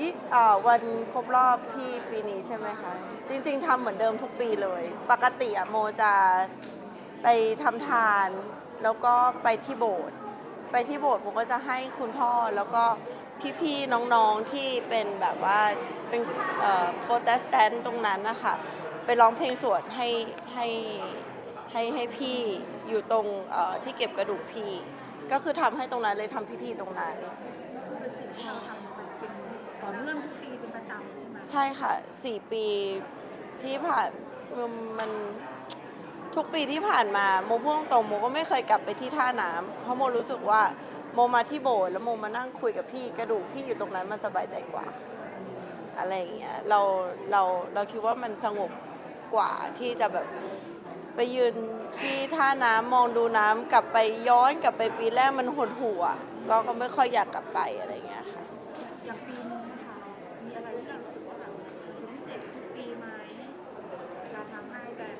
ยี่อ่อวันครบรอบพี่ปีนี้ใช่ไหมคะ จริงๆทำเหมือนเดิมทุกปีเลย ปกติอะโมจะไปทำทาน แล้วก็ไปที่โบสถ์ไปที่โบสถ์โมก็จะให้คุณพ่อแล้วก็พี่ๆน้องๆที่เป็นแบบว่าเป็นโปรเตสแตนต์ตรงนั้นนะคะไปร้องเพลงสวดให้ให้ให้ให้พี่อยู่ตรงที่เก็บกระดูกพี่ ก็คือทำให้ตรงนั้นเลยทำพิธีตรงนั้นเป็ ต่อเนื่องทุกปีเป็นประจำใช่ไหมใช่ค่ะสี่ปีที่ผ่านมันทุกปีที่ผ่านมาโมพูดตรงโมก็ไม่เคยกลับไปที่ท่าน้ำเพราะโมรู้สึกว่าโมมาที่โบสถ์แล้วโมมานั่งคุยกับพี่กระดูกพี่อยู่ตรงนั้นมันสบายใจกว่า อะไรอย่างเงี้ยเราเราเราคิดว่ามันสงบกว่าที่จะแบบไปยืนที่ท่าน้ำมองดูน้ำกลับไปย้อนกลับไปปีแรกมันหดหัวก็ก็ไม่ค่อยอยากกลับไปอะไรอย่างเงี้ยค่ะ อย่างปีนึงนะคะมีอะไรที่เรารู้สึกว่าแบบพิเศษทุกปีไหมการทำให้กัน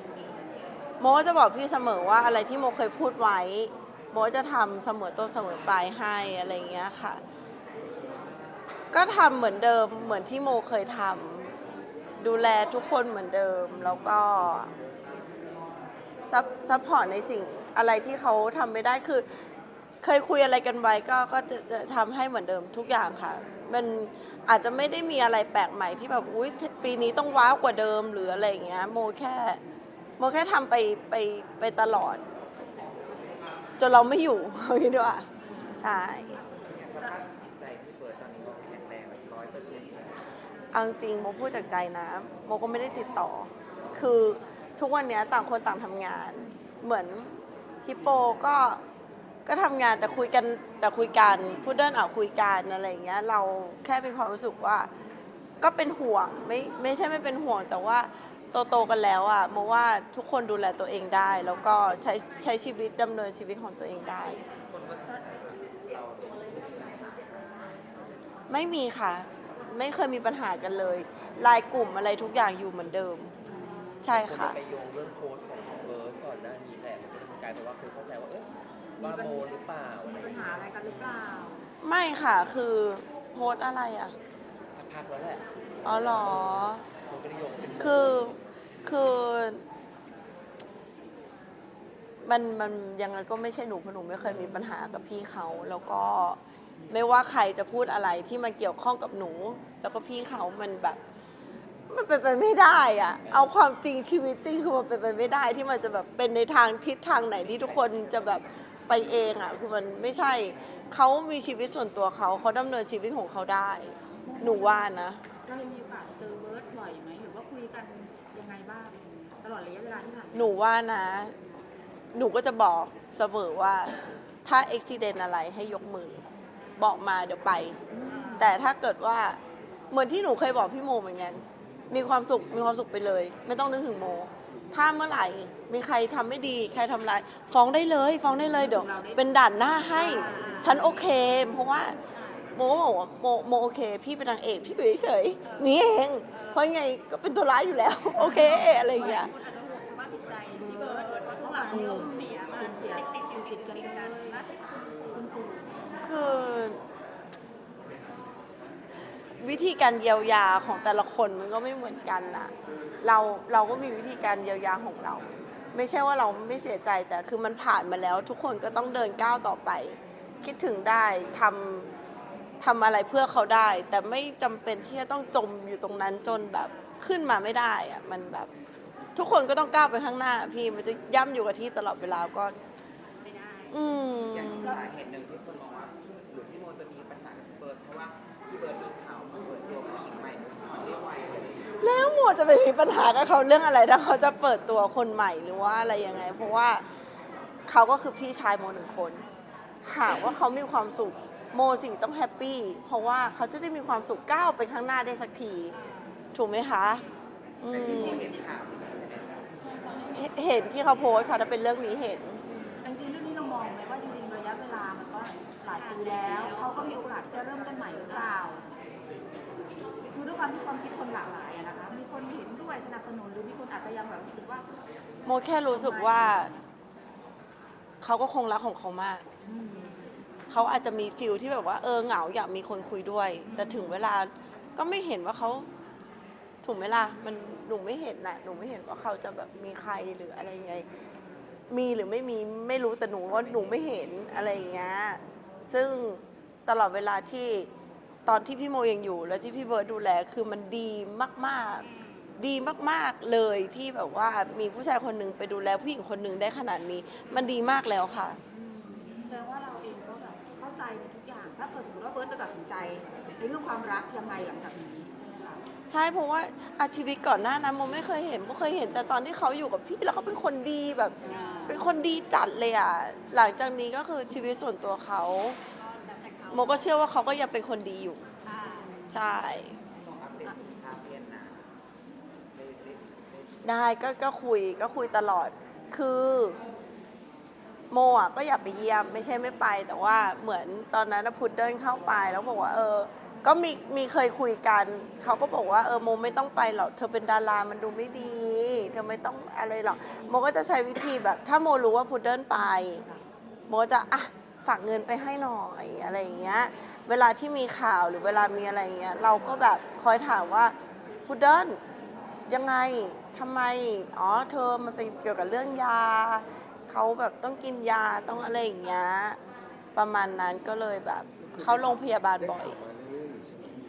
โมก็จะบอกพี่เสมอว่าอะไรที่โมเคยพูดไว้ โมจะทำเสมอต้นเสมอปลายให้อะไรอย่างเงี้ยค่ะ ก็ทำเหมือนเดิมเหมือนที่โมเคยทำดูแลทุกคนเหมือนเดิมแล้วก็ซัพซัพพอร์ตในสิ่งอะไรที่เขาทำไม่ได้คือ เคยคุยอะไรกันไว้ก็ก็จะจะทำให้เหมือนเดิมทุกอย่างค่ะ มันอาจจะไม่ได้มีอะไรแปลกใหม่ที่แบบอุ้ยปีนี้ต้องว้าวกว่าเดิมหรืออะไรอย่างเงี้ยโมแค่ โมแค่ทำไปไปไปตลอด จนเราไม่อยู่ เอางี้ดีกว่าใช่สภาพจิตใจพี่เบิร์ดตอนนี้ก็แข็งแรงร้อยเปอร์เซ็นต์เอาจริงโมพูดจากใจนะโมก็ไม่ได้ติดต่อ คือทุกวันเนี้ยต่างคนต่างทำงาน เหมือนฮิปโปก็ก็ทำงานแต่คุยกันแต่คุยกันพูดเดินอะคุยกันอะไรอย่างเงี้ย เราแค่มีความรู้สึกว่า ก็เป็นห่วงไม่ไม่ใช่ไม่เป็นห่วงแต่ว่า โตโตๆกันแล้วอะโมว่าทุกคนดูแลตัวเองได้ แล้วก็ใช้ใช้ชีวิตดำเนินชีวิตของตัวเองได้ ไม่มีค่ะ ไม่เคยมีปัญหากันเลยไลายกลุ่มอะไรทุกอย่างอยู่เหมือนเดิม ใช่ค่ะ ไปโยงเรื่องโพสต์ของเบิร์ดก่อนหน้านี้แหละมันก็เลยกลายเป็นว่าคนเข้าใจว่าเอ๊ะว่าโมหรือเปล่าอะไรมีอย่างปัญเงี้หายอะไรกันหรือเปล่าไม่ค่ะคือโพสต์อะไรอะพักๆแล้วแหละอ๋อเหรอ คนก็ได้โยงเป็นคือ คือมันมันยังไงก็ไม่ใช่หนูเพราะหนูไม่เคยมีปัญหากับพี่เขา แล้วก็ไม่ว่าใครจะพูดอะไรที่มันเกี่ยวข้องกับหนู แล้วก็พี่เขามันแบบ มันเป็นไปไม่ได้อะเอาความจริงชีวิตจริงคือมันเป็นไปไม่ได้ที่มันจะแบบเป็นในทางทิศทางไหนที่ทุกคนจะแบบไปเองอะคือมันไม่ใช่เขามีชีวิตส่วนตัวเขาเขาดำเนินชีวิตของเขาได้ หนูว่านะ เรายังมีโอกาส ลอดระยะเวลาที่ผ่านมาหนูว่านะ หนูก็จะบอกเสมอว่า ถ้าอุบิเหตุอะไรให้ยกมือ บอกมาเดี๋ยวไป แต่ถ้าเกิดว่าเหมือนที่หนูเคยบอกพี่โมเหมือนกันมีความสุขมีความสุขไปเลย ไม่ต้องนึกถึงโม ถ้าเมื่อไหร่มีใครทำไม่ดีใครทำร้ายฟ้องได้เลย ฟ้องได้เลยเดี๋ยวเป็นด่านหน้าให้ ฉันโอเค เพราะว่าโมก็บอกว่าโมโมโอเค พี่เป็นนางเอกพี่อยู่เฉยๆนี่เองเพราะยังไงก็เป็นตัวร้ายอยู่แล้ว โอเคอะไรอย่างเงี้ย คนอาจจะห่วงสภาพจิตใจพี่เบิร์ดเพราะช่วงหลังสูญเสียมาสูญเสียติดติดกันกันล่าสุดคุณปู่คือวิธีการเยียวยาของแต่ละคนมันก็ไม่เหมือนกันนะเราเราก็มีวิธีการเยียวยาของเรา ไม่ใช่ว่าเราไม่เสียใจแต่คือมันผ่านมาแล้ว ทุกคนก็ต้องเดินก้าวต่อไป คิดถึงได้ทำ ทำอะไรเพื่อเขาได้ แต่ไม่จำเป็นที่จะต้องจมอยู่ตรงนั้นจนแบบขึ้นมาไม่ได้อะมันแบบทุกคนก็ต้องก้าวไปข้างหน้า พี่มันจะย่ำอยู่กับที่ตลอดเวลาก็ ไม่ได้ อืม อย่างสาเหตุหนึ่งที่คนมองว่าหรือพี่โมจะมีปัญหากับพี่เบิร์ดเพราะว่าพี่เบิร์ดมีข่าวมาเปิดตัวผู้หญิงใหม่เรียกว่าอะไรอย่างเงี้ยแล้วโมจะไปมีปัญหากับเขาเรื่องอะไรถ้าเขาจะเปิดตัวคนใหม่หรือว่าอะไรยังไง เพราะว่าเขาก็คือพี่ชายโมหนึ่งคน หากว่าเขามีความสุข โมสิ่งต้องแฮปปี้เพราะว่าเขาจะได้มีความสุขก้าวไปข้างหน้าได้สักที ถูกไหมคะอืแต่พี่มโมเห็นข่าวนี้ใช่ไหมคะเห็นเห็นที่เขาโพสต์ค่ะถ้าเป็นเรื่องนี้เห็นจริงๆเรื่องนี้เรามองไหมว่าจริงๆระยะเวลามันก็หลายปีแล้วเขาก็มีโอกาสที่จะเริ่มกันใหม่หรือเปล่า คือด้วยความที่ความคิดคนหลากหลายอะนะคะ มีคนเห็นด้วยสนับสนุนหรือมีคนอาจจะยังแบบรู้สึกว่าโมแค่รู้สึกว่า เขาก็คงรักของเขามาก อืม เขาอาจจะมีฟิลที่แบบว่าเออเหงาอยากมีคนคุยด้วย แต่ถึงเวลาก็ไม่เห็นว่าเขาถูกไหมล่ะมันหนูไม่เห็นนะหนูไม่เห็นว่าเขาจะแบบมีใครหรืออะไรยังไง มีหรือไม่มีไม่รู้แต่หนูว่าหนูไม่เห็นอะไรอย่างเงี้ยซึ่งตลอดเวลาที่ตอนที่พี่โมยังอยู่ แล้วที่พี่เบิร์ดดูแลคือมันดีมากๆ ดีมากๆเลยที่แบบว่ามีผู้ชายคนหนึ่งไปดูแลผู้หญิงคนหนึ่งได้ขนาดนี้ มันดีมากแล้วค่ะ ถ้าเกิดสมมติว่าเบิร์ตจะตัดสินใจในเรื่องความรักยังไงหลังจากนี้ใช่ไหมคะใช่เพราะว่าอาชีวิตก่อนหน้านั้นโมไม่เคยเห็นโมเคยเห็นแต่ตอนที่เขาอยู่กับพี่แล้วเขาเป็นคนดีแบบ เป็นคนดีจัดเลยอะหลังจากนี้ก็คือชีวิตส่วนตัวเขาโมก็เชื่อว่าเขาก็ยังเป็นคนดีอยู่ใช่ลองอัปเดตสุขภาพเพียนนะได้ได้ได้ได้ก็ก็คุยก็คุยตลอดคือ โมอะก็อยากไปเยี่ยมไม่ใช่ไม่ไป แต่ว่าเหมือนตอนนั้นพุดเดินเข้าไปแล้วบอกว่าเออ ก็มีมีเคยคุยกัน เขาก็บอกว่าเออโมไม่ต้องไปหรอกเธอเป็นดารามันดูไม่ดี เธอไม่ต้องอะไรหรอกโมก็จะใช้วิธีแบบ ถ้าโมรู้ว่าพุดเดิลไป โมจะอะฝากเงินไปให้หน่อยอะไรอย่างเงี้ย เวลาที่มีข่าวหรือเวลามีอะไรอย่างเงี้ย เราก็แบบคอยถามว่าพุดเดิลยังไงทำไม อ๋อ เธอมันเป็นเกี่ยวกับเรื่องยา เขาแบบต้องกินยาต้องอะไรอย่างเงี้ยประมาณนั้นก็เลยแบบเข้าโรงพยาบาลบ่อย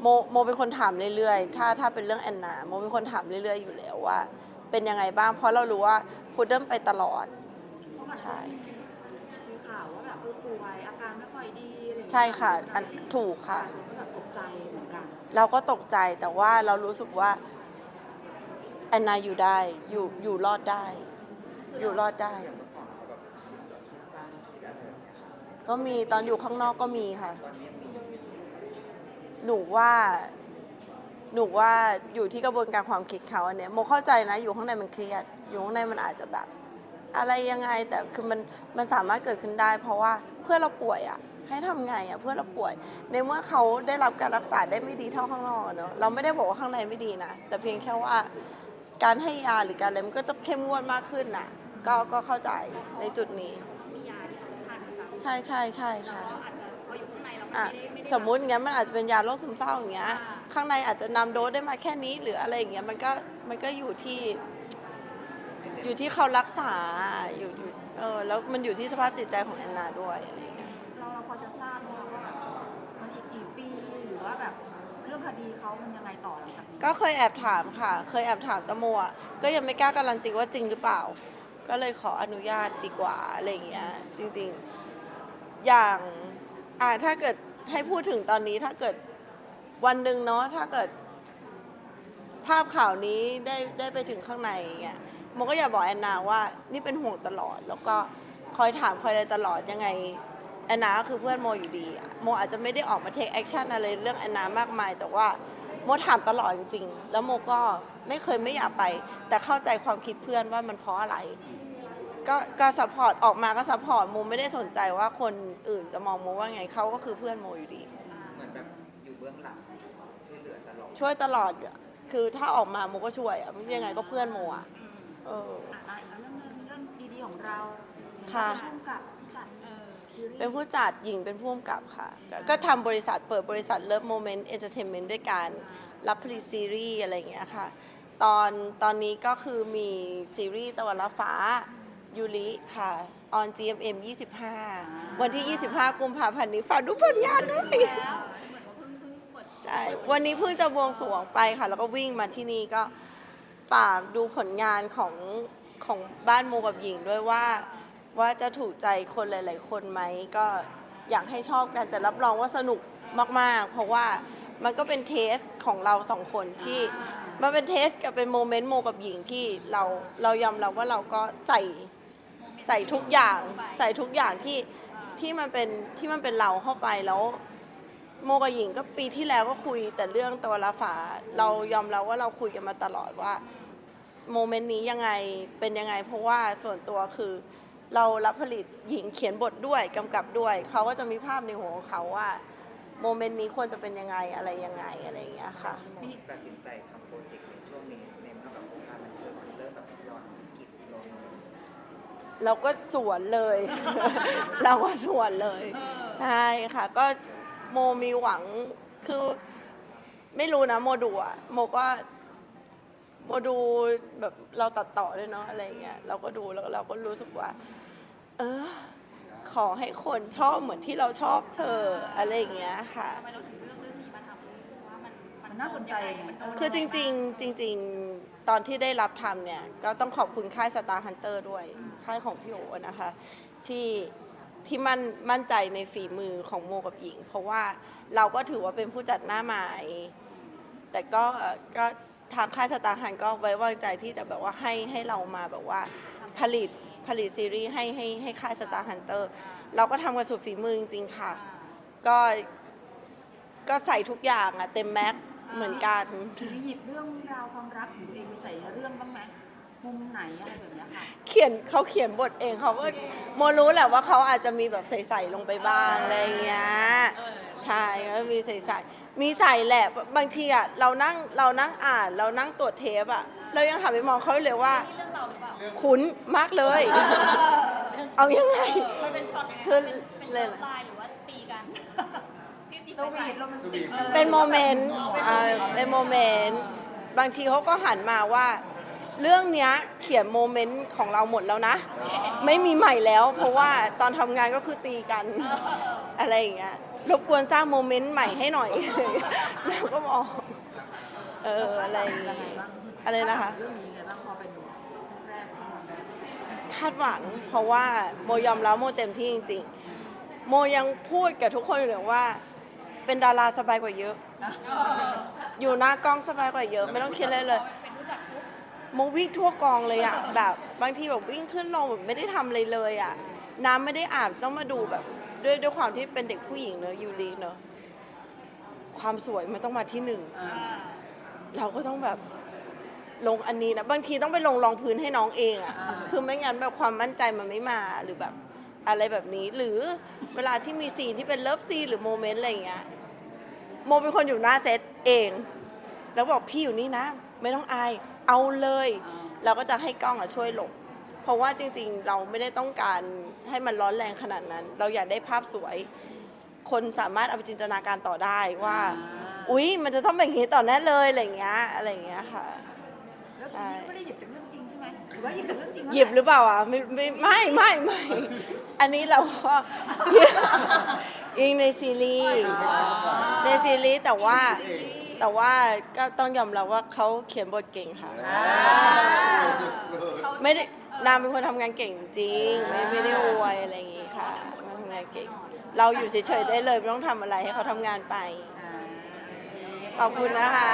โมโมเป็นคนถามเรื่อยๆ ถ้าถ้าเป็นเรื่องแอนนาโมเป็นคนถามเรื่อยๆอยู่แล้วว่า เป็นยังไงบ้างเพราะเรารู้ว่าพุดเดิลไปตลอดเพราะมันใช่ มีข่าวว่าแบบเออป่วยอาการไม่ค่อยดีอะไรอย่างเงี้ยใช่ค่ะอันถูกค่ะ ก็แบบตกใจเหมือนกันเราก็ตกใจแต่ว่าเรารู้สึกว่าแอนนาอยู่ได้อยู่อยู่รอดได้ อยู่รอดได้เมื่อก่อนเขาแบบคิดสร้างคิดอะไรแบบเนี้ยค่ะ ก็มีตอนอยู่ข้างนอกก็มีค่ะ หนูว่า หนูว่าอยู่ที่กระบวนการความคิดเขาอันเนี้ยโมเข้าใจนะ อยู่ข้างในมันเครียด อยู่ข้างในมันอาจจะแบบ อะไรยังไงแต่คือมันมันสามารถเกิดขึ้นได้ เพราะว่าเพื่อเราป่วยอะ ให้ทำไงอะเพื่อเราป่วย ในเมื่อเขาได้รับการรักษาได้ไม่ดีเท่าข้างนอกเนาะเราไม่ได้บอกว่าข้างในไม่ดีนะแต่เพียงแค่ว่า การให้ยาหรือการอะไรมันก็ต้องเข้มงวดมากขึ้นน่ะ ก็ก็เข้าใจในจุดนี้ ใช่ใช่ใช่เราค่ะก็อาจจะพออยู่ข้างในเราอะไม่ได้ไม่ได้สมมุติอย่างเงี้ยมันอาจจะเป็นยาโรคซึมเศร้าอย่างเงี้ย ข้างในอาจจะนำโดสได้มาแค่นี้หรืออะไรอย่างเงี้ยมันก็มันก็อยู่ที่ อยู่ที่เขารักษาอยู่อยู่เออแล้วมันอยู่ที่สภาพจิตใจของแอนนาด้วยอะไรอย่างเงี้ยเราเราพอจะทราบไหมคะว่าแบบมันอีกกี่ปีหรือว่าแบบเรื่องคดีเขามันยังไงต่อหลังจากนี้ก็เคยแอบถามค่ะ เคยแอบถามตะโมอะก็ยังไม่กล้าการันตีว่าจริงหรือเปล่า ก็เลยขออนุญาตดีกว่าอะไรอย่างเงี้ยจริง ๆ อย่างอ่าถ้าเกิดให้พูดถึงตอนนี้ถ้าเกิดวันหนึ่งเนาะถ้าเกิด ภาพข่าวนี้ได้ได้ไปถึงข้างในเงี้ยโมก็อยากบอกแอนนาว่านี่เป็นห่วงตลอด แล้วก็คอยถามคอยอะไรตลอดยังไงแอนนาก็คือเพื่อนโมอยู่ดีโมอาจจะไม่ได้ออกมาเทคแอคชั่นอะไรเรื่องแอนนามากมาย แต่ว่าโมถามตลอดจริงๆ แล้วโมก็ไม่เคยไม่อยากไป แต่เข้าใจความคิดเพื่อนว่ามันเพราะอะไร ก็ก็ซัพพอร์ตออกมาก็ซัพพอร์ตโมไม่ได้สนใจว่าคนอื่นจะมองโมว่าไงเขาก็คือเพื่อนโมอยู่ดี เหมือนแบบอยู่เบื้องหลังช่วยเหลือตลอดช่วยตลอดอะคือถ้าออกมาโมก็ช่วยอะยังไงก็เพื่อนโมอะเอออะอีกเรื่องหนึงเรื่องดีๆของเราค่ะ ร่วมกับจัดซีรีส์เป็นผู้จัดหญิงเป็นผู้กำกับค่ะ ก็ก็ทำบริษัทเปิดบริษัท Love Moment Entertainment ด้วยการรับผลิตซีรีส์อะไรอย่างเงี้ยค่ะ ตอนตอนนี้ก็คือมีซีรีส์ตะวันรับฟ้า ยูริค่ะออน GMM 25 วันที่ 25 กุมภาพันธ์นี้ฝากดูผลงานด้วยใช่วันนี้เพิ่งจะบวงสรวงไปค่ะ แล้วก็วิ่งมาที่นี่ก็ฝากดูผลงานของของบ้านโมกับหญิงด้วยว่า ว่าจะถูกใจคนหลาย ๆ คนไหมก็อยากให้ชอบกันแต่รับรองว่าสนุกมาก ๆ เพราะว่ามันก็เป็นเทสของเราสองคนที่มันเป็นเทสกับเป็นโมเมนต์โมกับหญิงที่เราเรายอมรับว่าเราก็ใส่ ใส่ทุกอย่างใส่ทุกอย่างที่ที่มันเป็นที่มันเป็นเราเข้าไปแล้วโมกับหญิงก็ปีที่แล้วก็คุยแต่เรื่องตัวละฝาเรายอมรับว่าเราคุยกันมาตลอดว่าโมเมนต์นี้ยังไงเป็นยังไง เพราะว่าส่วนตัวคือเรารับผลิตหญิงเขียนบทด้วยกำกับด้วยเขาก็จะมีภาพในหัวของเขาว่าโมเมนต์นี้ควรจะเป็นยังไงอะไรยังไงอะไรอย่างเงี้ยค่ะที่ตัดสินใจทำโปรเจกต์ในช่วงนี้ในเมื่อแบบวงการมันเริ่มเริ่มแบบย้อนกิจลง เราก็สวนเลย เราก็สวนเลย ใช่ค่ะ ก็โมมีหวังคือไม่รู้นะโมดูอะโมก็โมดูแบบเราตัดต่อด้วยเนาะอะไรอย่างเงี้ยเราก็ดูแล้วเราก็รู้สึกว่า เออ ขอให้คนชอบเหมือนที่เราชอบเธออะไรอย่างเงี้ยค่ะ ทำไมเราถึงเลือกเรื่องนี้มาทำว่า มันมันน่าสนใจยังไงไงมันโดนคือจริงๆ จริง ๆ ตอนที่ได้รับทำเนี่ย ก็ต้องขอบคุณค่ายสตาร์ฮันเตอร์ด้วย ค่ายของพี่โอนะคะ ที่ที่มั่นมั่นใจในฝีมือของโมกับหญิง เพราะว่าเราก็ถือว่าเป็นผู้จัดหน้าใหม่แต่ก็ก็ทางค่ายสตาร์ฮันก็ไว้วางใจที่จะแบบว่าให้ให้เรามาแบบว่าผลิตผลิตซีรีส์ให้ให้ให้ค่ายสตาร์ฮันเตอร์เราก็ทำกันสุดฝีมือจริงๆค่ะ ก็ก็ใส่ทุกอย่างอะเต็มแม็กซ์ เหมือนกันมีหยิบเรื่องราวความรักของตัวเองไปใส่ในเรื่องบ้างไหมมุมไหนอะไรแบบเนี้ยค่ะเขียนเขาเขียนบทเองเขาก็โมรู้แหละว่าเขาอาจจะมีแบบใส่ๆลงไปบ้างอะไรอย่างเงี้ยใช่ก็มีใส่ๆมีใส่แหละบางทีอะเรานั่งเรานั่งอ่าน เรานั่งตรวจเทปอะเรายังหันไปมองเขาเลยว่านี่เรื่องเราหรือเปล่าคุ้นมากเลย เอายังไงมันเป็นช็อตยังไงคือเป็นเป็นเลเลิยฟนะไลน์หรือว่าตีกันที่ตี สไฟวีใส่ทโรแมนติกเป็นโมเมนต์อ่าเป็นโมเมนต์ บางทีเขาก็หันมาว่า เรื่องเนี้ยเขียนโมเมนต์ของเราหมดแล้วนะ ไม่มีใหม่แล้ว เพราะว่าตอนทำงานก็คือตีกันอะไรอย่างเงี้ย รบกวนสร้างโมเมนต์ใหม่ให้หน่อย แล้วก็มองเอออะไรอย่างยังไงเงี้ยบ้างอะไรนะคะ เรื่องนี้ยังไงบ้างพอเป็นเรื่องแรกที่มันคาดหวังเพราะว่าโมยอมรับโมเต็มที่จริงๆ โมยังพูดกับทุกคนอยู่เลยว่า เป็นดาราสบายกว่าเยอะ อยู่หน้ากล้องสบายกว่าเยอะ ไม่ต้องคิดอะไรเลยเป็นผู้จัดปุ๊บโมวิ่งทั่วกองเลยอะแบบบางทีแบบวิ่งขึ้นลงแบบไม่ได้ทำอะไรเลยอะน้ำไม่ได้อาบต้องมาดูแบบด้วยด้วยความที่เป็นเด็กผู้หญิงเนอะยูรีเนอะความสวยมันต้องมาที่หนึ่งเราก็ต้องแบบลงอันนี้นะบางทีต้องไปลงรองพื้นให้น้องเองอะอ่าคือไม่งั้นแบบความมั่นใจมันไม่มาหรือแบบอะไรแบบนี้ หรือเวลาที่มีซีนที่เป็นเลิฟซีนหรือโมเมนต์อะไรอย่างเงี้ย โมเป็นคนอยู่หน้าเซตเอง แล้วบอกพี่อยู่นี่นะ ไม่ต้องอาย เอาเลย เราก็จะให้กล้องอะช่วยหลบ เพราะว่าจริงๆ เราไม่ได้ต้องการให้มันร้อนแรงขนาดนั้น เราอยากได้ภาพสวย คนสามารถเอาไปจินตนาการต่อได้ว่า อุ๊ย มันจะต้องเป็นอย่างนี้ต่อแน่เลยอะไรอย่างเงี้ยอะไรอย่างเงี้ยค่ะ แล้วใช่ทีนี้ไม่ได้หยิบจากเรื่องจริงใช่ไหมหรือว่าหยิบจากเรื่องจริงหยิบหรือเปล่าอะไม่ไม่ไม่ไม่ไม่ อันนี้เราก็ยิงในซีรีส์ในซีรีส์แต่ว่าแต่ว่าก็ต้องยอมรับว่าเขาเขียนบทเก่งค่ะ ไม่ได้นางเป็นคนทำงานเก่งจริง ไม่ไม่ได้อวยอะไรอย่างงี้ค่ะมันทำงานเก่ง เราอยู่เฉยๆได้เลยไม่ต้องทำอะไรให้เขาทำงานไปอ่าขอบคุณนะคะ